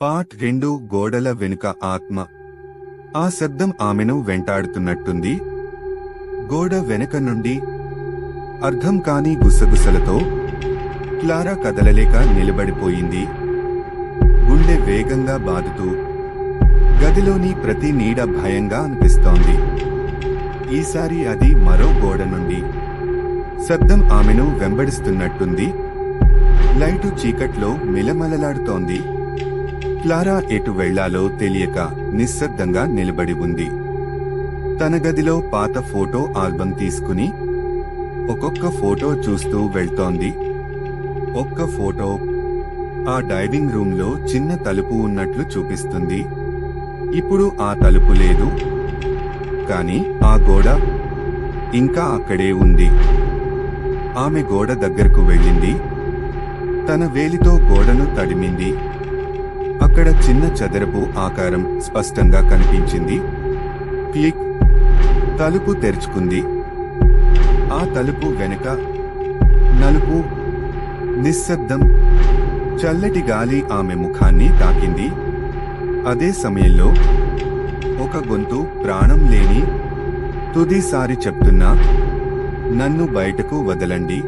Part రెండు గోడల వెనుక ఆత్మ. ఆ శబ్దం ఆమెను వెంటాడుతున్నట్టుంది. గోడ వెనక నుండి అర్థం కాని గుసగుసలతో క్లారా కదలలేక నిలబడిపోయింది. గుండె వేగంగా బాదుతూ గదిలోని ప్రతి నీడ భయంగా అనిపిస్తోంది. ఈసారి అది మరో గోడ నుండి. శబ్దం ఆమెను వెంబడిస్తున్నట్టుంది. లైటు చీకట్లో మిలమలలాడుతోంది. క్లారా ఎటు వెళ్ళాలో తెలియక నిశ్శబ్దంగా నిలబడి ఉంది. తన గదిలో పాత ఫోటో ఆల్బం తీసుకుని ఒక్కొక్క ఫోటో చూస్తూ వెళ్తోంది. ఒక్క ఫోటో ఆ డైవింగ్ రూమ్లో చిన్న తలుపు ఉన్నట్లు చూపిస్తుంది. ఇప్పుడు ఆ తలుపు లేదు. కానీ ఆ గోడ ఇంకా అక్కడే ఉంది. ఆమె గోడ దగ్గరకు వెళ్ళింది. తన వేలితో గోడను తడిమింది. అక్కడ చిన్న చదరపు ఆకారం స్పష్టంగా కనిపించింది. క్లిక్. తలుపు తెరుచుకుంది. ఆ తలుపు వెనుక నలుపు నిశ్శబ్దం చల్లటి గాలి ఆమె ముఖాన్ని తాకింది. అదే సమయంలో ఒక గొంతు ప్రాణం లేని తుదిసారి చెప్తున్నా నన్ను బయటకు వదలండి.